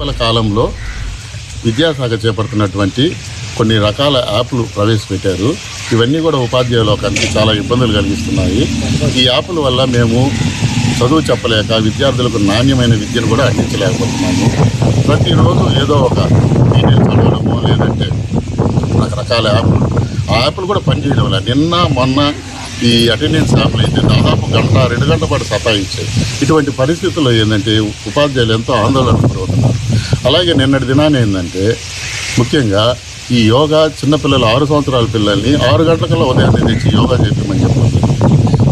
ఇటీవల కాలంలో విద్యాశాఖ చేపడుతున్నటువంటి కొన్ని రకాల యాప్లు ప్రవేశపెట్టారు. ఇవన్నీ కూడా ఉపాధ్యాయ లోకానికి చాలా ఇబ్బందులు కలిగిస్తున్నాయి. ఈ యాప్ల వల్ల మేము చదువు చెప్పలేక విద్యార్థులకు నాణ్యమైన విద్యను కూడా అందించలేకపోతున్నాము. ప్రతిరోజు ఏదో ఒక డీటెయిల్స్ చదవడము లేదంటే రకరకాల యాప్లు. ఆ యాప్లు కూడా పనిచేయడం లేదు నిన్న మొన్న ఈ అటెండెన్స్ యాప్లు అయితే దాదాపు గంట రెండు గంటల పాటు సతాయించాయి. ఇటువంటి పరిస్థితుల్లో ఏంటంటే ఉపాధ్యాయులు ఎంతో ఆందోళన గురవుతున్నారు. అలాగే నిన్నటి దినాన్ని ఏంటంటే ముఖ్యంగా ఈ యోగా చిన్నపిల్లలు ఆరు సంవత్సరాల పిల్లల్ని ఆరు గంటలకల్లా ఉదయాన్నే తెచ్చి యోగా చేయమని చెప్పాలి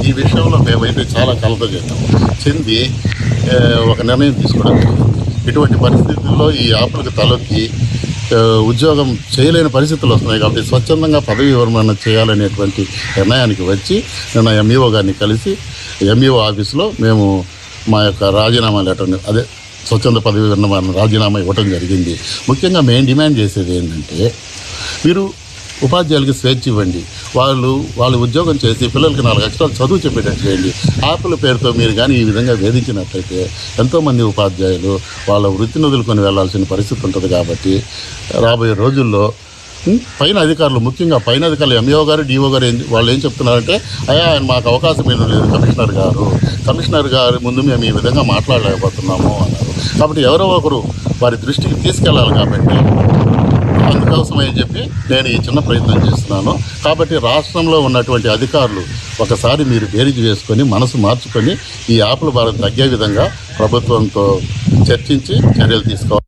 ఈ విషయంలో మేమైతే చాలా కలత చెందాం చెంది ఒక నిర్ణయం తీసుకోవడం ఇటువంటి పరిస్థితుల్లో ఈ యాప్లకు తలొక్కి ఉద్యోగం చేయలేని పరిస్థితులు వస్తున్నాయి కాబట్టి స్వచ్ఛందంగా పదవి వివరణ చేయాలనేటువంటి నిర్ణయానికి వచ్చి నిన్న ఎంఈఓ గారిని కలిసి ఎంఈఓ ఆఫీస్లో మేము మా యొక్క రాజీనామా లెటర్ని అదే స్వచ్ఛంద పదవి విరమణ రాజీనామా ఇవ్వటం జరిగింది. ముఖ్యంగా మేము డిమాండ్ చేసేది ఏంటంటే మీరు ఉపాధ్యాయులకి స్వేచ్ఛ ఇవ్వండి. వాళ్ళు వాళ్ళు ఉద్యోగం చేసి పిల్లలకి నాలుగు అక్షరాలు చదువు చెప్పేటట్టు చేయండి. యాప్ల పేరుతో మీరు కానీ ఈ విధంగా వేధించినట్లయితే ఎంతోమంది ఉపాధ్యాయులు వాళ్ళ వృత్తిని వదులుకొని వెళ్ళాల్సిన పరిస్థితి ఉంటుంది కాబట్టి రాబోయే రోజుల్లో పైన అధికారులు ముఖ్యంగా పైన అధికారులు ఎంఈఓ గారు డిఓ గారు ఏం వాళ్ళు ఏం చెప్తున్నారంటే అయ్యా ఆయన మాకు అవకాశం ఏమీ లేదు కమిషనర్ గారు. కమిషనర్ గారి ముందు మేము ఈ విధంగా మాట్లాడలేకపోతున్నాము అన్నారు. కాబట్టి ఎవరో ఒకరు వారి దృష్టికి తీసుకెళ్ళాలి కాబట్టి అందుకోసమని చెప్పి నేను ఈ చిన్న ప్రయత్నం చేస్తున్నాను. కాబట్టి రాష్ట్రంలో ఉన్నటువంటి అధికారులు ఒకసారి మీరు బేరీజ్ వేసుకొని మనసు మార్చుకొని ఈ ఆపల భారం తగ్గే విధంగా ప్రభుత్వంతో చర్చించి చర్యలు తీసుకోవాలి.